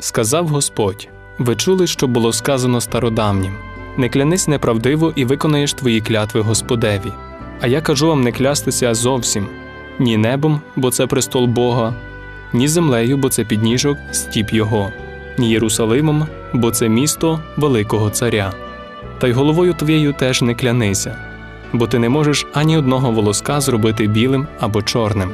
Сказав Господь: ви чули, що було сказано стародавнім. Не клянись неправдиво і виконаєш твої клятви Господеві. А я кажу вам не клястися зовсім ні небом, бо це престол Бога, ні землею, бо це підніжок стіп Його, ні Єрусалимом, бо це місто Великого Царя. Та й головою твоєю теж не клянися, бо ти не можеш ані одного волоска зробити білим або чорним.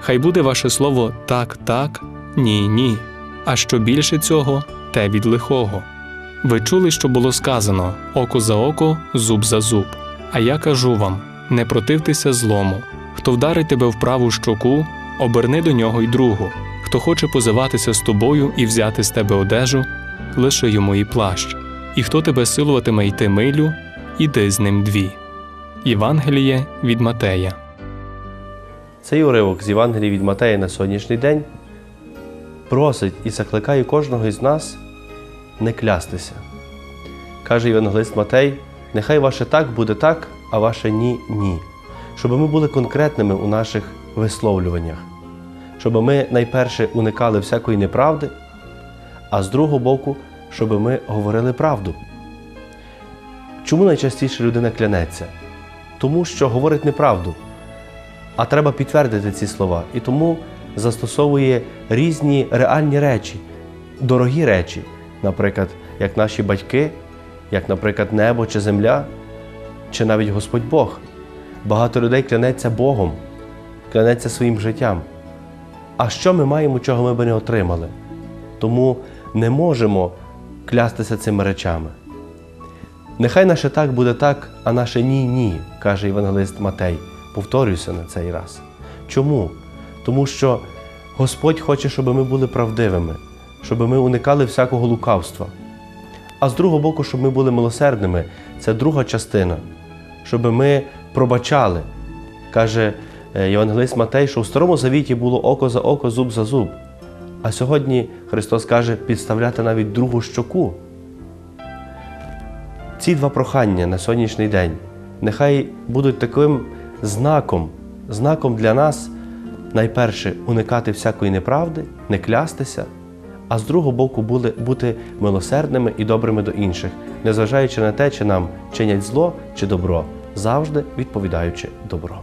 Хай буде ваше слово так, так, ні, ні. А що більше цього, те від лихого. Ви чули, що було сказано око за око, зуб за зуб. А я кажу вам: не противтеся злому. Хто вдарить тебе в праву щоку, оберни до нього й другу. Хто хоче позиватися з тобою і взяти з тебе одежу, лиши йому і плащ. І хто тебе силуватиме йти милю, іди з ним дві. Євангеліє від Матея. Цей уривок з Євангелії від Матея на сьогоднішній день просить і закликає кожного із нас не клястися. Каже Євангелист Матей: нехай ваше так буде так, а ваше ні ні. Щоб ми були конкретними у наших висловлюваннях, щоб ми найперше уникали всякої неправди, а з другого боку, щоб ми говорили правду. Чому найчастіше людина клянеться? Тому що говорить неправду. А треба підтвердити ці слова. І тому застосовує різні реальні речі, дорогі речі, наприклад, як наші батьки, як, наприклад, небо чи земля, чи навіть Господь Бог. Багато людей клянеться Богом, клянеться своїм життям. А що ми маємо, чого ми би не отримали? Тому не можемо клястися цими речами. Нехай наше так буде так, а наше ні ні, каже євангелист Матей. Повторююся на цей раз. Чому? Тому що Господь хоче, щоб ми були правдивими, щоб ми уникали всякого лукавства. А з другого боку, щоб ми були милосердними, це друга частина, щоб ми пробачали. Каже е, Євангелист Матей, що в Старому Завіті було око за око, зуб за зуб. А сьогодні Христос каже підставляти навіть другу щоку. Ці два прохання на сьогоднішній день нехай будуть таким знаком, знаком для нас, найперше, уникати всякої неправди, не клястися, а з другого боку були, бути милосердними і добрими до інших, незважаючи на те, чи нам чинять зло чи добро, завжди відповідаючи добро.